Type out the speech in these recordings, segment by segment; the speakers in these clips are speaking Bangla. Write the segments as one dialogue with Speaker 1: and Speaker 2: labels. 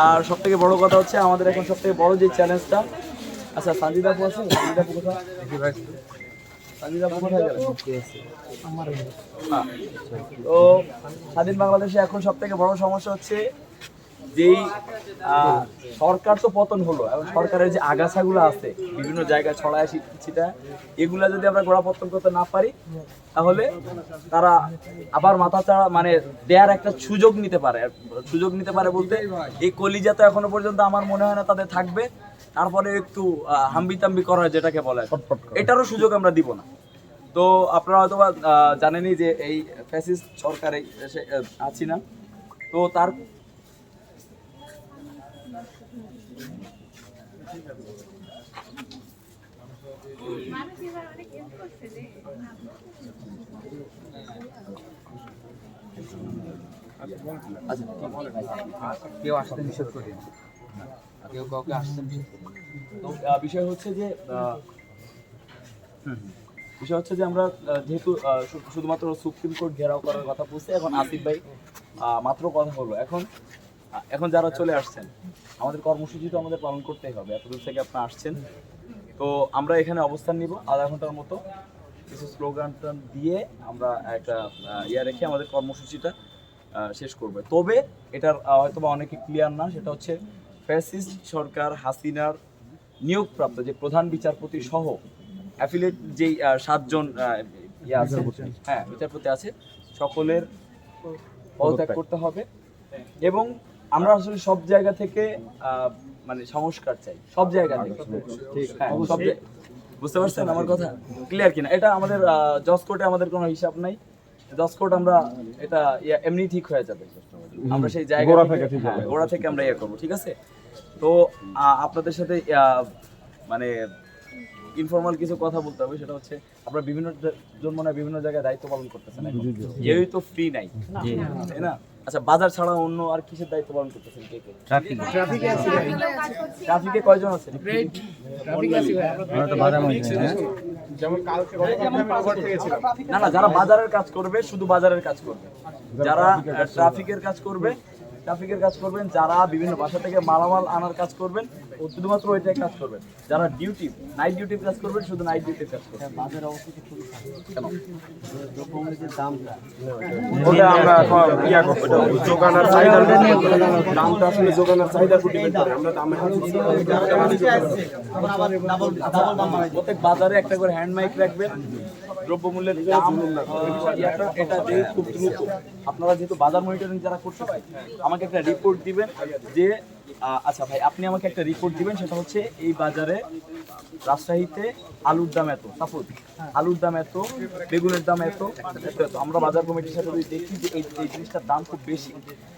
Speaker 1: আর সব থেকে বড় কথা হচ্ছে আমাদের এখন সব থেকে বড় যে চ্যালেঞ্জটা আচ্ছা সানজিদা আপু আছে? সাজিদা আপু কোথায়? সাজিদা আপু কোথায়। তো স্বাধীন বাংলাদেশে এখন সব থেকে বড় সমস্যা হচ্ছে যেই সরকার তো পতন হলো এবং সরকারের যে আগাছাগুলো আছে বিভিন্ন জায়গায় ছড়ায় ছিটা এগুলা যদি আমরা গোড়াপত্তন করতে না পারি তাহলে তারা আবার মাথা চাড়া মানে দেয়ার একটা সুযোগ নিতে পারে। সুযোগ নিতে পারে বলতে এই কলিজা তো এখনও পর্যন্ত আমার মনে হয় না তাদের থাকবে। তারপরে একটু হাম্বি তাম্বি করা হয় যেটাকে বলে। এটারও সুযোগ আমরা দিব না। তো আপনারা হয়তো জানেনই যে এই ফ্যাসিস্ট সরকার আছি না। তো তার
Speaker 2: কেউ আসতে নিষেধ করি কেউ কাউকে আসতে নিষেধ
Speaker 1: তো বিষয় হচ্ছে যে। বিষয় হচ্ছে যে আমরা যেহেতু শুধুমাত্র সুপ্রিম কোর্ট ঘেরাও করার কথা বলছে, এখন আসিফ ভাই মাত্র কথা হলো এখন এখন যারা চলে আসছেন আমাদের কর্মসূচি তো আমাদের পালন করতেই হবে এত দূর থেকে আপনারা আসছেন। তো আমরা এখানে অবস্থান নিব আধা ঘণ্টার মতো কিছু স্লোগান দিয়ে আমরা একটা ইয়া রেখে আমাদের কর্মসূচিটা শেষ করবে। তবে এটার হয়তো বা অনেকে ক্লিয়ার না সেটা হচ্ছে ফ্যাসিস্ট সরকার হাসিনার নিয়োগপ্রাপ্ত যে প্রধান বিচারপতি সহ অ্যাফিলেট যেই সাতজন ইয়ে আছে হ্যাঁ বিচারপতি আছে সকলের পদত্যাগ করতে হবে। এবং আমরা আসলে সব জায়গা থেকে মানে সংস্কার চাই। সব জায়গা থেকে। হ্যাঁ, সব বুঝতে পারছেন আমার কথা? ক্লিয়ার কিনা? এটা আমাদের জজ কোর্টে আমাদের কোনো হিসাব নাই। জজ কোর্ট আমরা এটা ইয়া এমনি ঠিক হয়ে যাবে। আমরা সেই জায়গা
Speaker 3: গোড়া
Speaker 1: থেকে হ্যাঁ,
Speaker 3: হবে।
Speaker 1: গোড়া থেকে আমরা ইয়ে করব ঠিক আছে? তো আপনাদের সাথে আহ, মানে ইনফর্মাল কিছু কথা বলতে হবে। সেটা হচ্ছে আপনারা বিভিন্ন জন মনে বিভিন্ন জায়গায় দায়িত্ব পালন করতেছেন এখন। কেউই তো ফ্রি নাই। তাই না? আচ্ছা বাজার ছাড়া অন্য আর কিসের দায়িত্ব পালন করতেছেন কে কে? ট্রাফিকে। কয়জন আছেন?
Speaker 2: আমরা তো বাধা মানছি না, হ্যাঁ?
Speaker 1: না না যারা বাজারের কাজ করবে শুধু বাজারের কাজ করবে। যারা ট্রাফিকের কাজ করবে ট্রাফিকের কাজ করবেন যারা বিভিন্ন বাসা থেকে মালামাল আনার কাজ করবেন শুধুমাত্র ওইটাই কাজ করবেন যারা ডিউটি নাইট ডিউটি কাজ করবেন শুধু নাইট ডিউটি কাজ করবেন বাজারের অবস্থা খুবই কেন?
Speaker 3: ওটা আমরা এখন ইয়া করব যোগান আর চাহিদার উপর depend করে। দামটা আসলে যোগান আর চাহিদার উপর depend করে। আমরা দামের
Speaker 1: প্রত্যেক বাজারে একটা করে হ্যান্ড মাইক রাখবেন। দ্রব্যমূল্যের দাম এটা যে খুব দ্রুত। আপনারা যেহেতু বাজার মনিটরিং যারা করতে আমাকে একটা রিপোর্ট দিবেন যে আচ্ছা ভাই আপনি আমাকে একটা রিপোর্ট দিবেন সেটা হচ্ছে এই বাজারে রাজশাহীতে আলুর দাম এত সাপোজ আলুর দাম এত, বেগুনের দাম এত এত এত। আমরা বাজার কমিটির সাথে যদি দেখি যে এই এই জিনিসটার দাম খুব বেশি,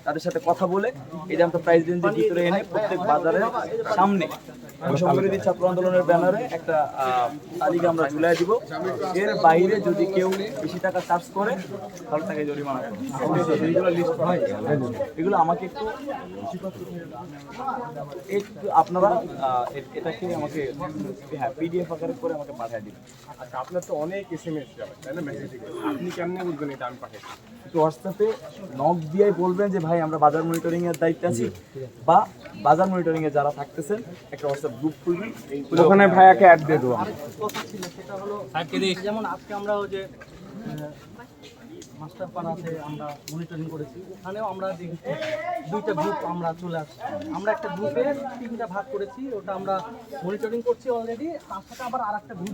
Speaker 1: তাদের সাথে কথা বলে এই দামটা প্রাইস রেঞ্জের ভিতরে এনে প্রত্যেক বাজারের সামনে বৈষম্যবিরোধী ছাত্র আন্দোলনের ব্যানারে একটা তালিকা আমরা ঝুলাই দিব। এর বাইরে যদি কেউ বেশি টাকা চার্জ করে তাহলে তাকে জরিমানা এইগুলো লিস্ট হয়। এগুলো আমাকে একটু একটু আপনারা এটাকে আমাকে হ্যাঁ পিডিএফ আকারে করে আমাকে পাঠিয়ে দিবেন।
Speaker 3: আচ্ছা আপনার তো অনেক এসএমএস যাবে তাই না মেসেজ আপনি কেমনে বুঝবেন এটা আমি পাঠাইছি
Speaker 1: একটু হোয়াটসঅ্যাপে নক দিয়ে বলবেন যে ভাই আমরা বাজার মনিটরিং এর দায়িত্বে আছি। বা বাজার মনিটরিং এ যারা থাকতেছেন একটা হোয়াটসঅ্যাপ গ্রুপ খুলবেন
Speaker 3: ওখানে ভাইয়াকে অ্যাড দিয়ে দেবো। আমরা।
Speaker 4: কথা ছিল সেটা হলো যেমন আজকে আমরা ওই যে মাস্টার পাড়াতে আমরা মনিটরিং করেছি। ওখানেও আমরা দেখেছি দুইটা গ্রুপ আমরা চলে আসছি। আমরা একটা গ্রুপে তিনটা ভাগ করেছি ওটা আমরা মনিটরিং করছি অলরেডি তার সাথে আবার আর একটা গ্রুপ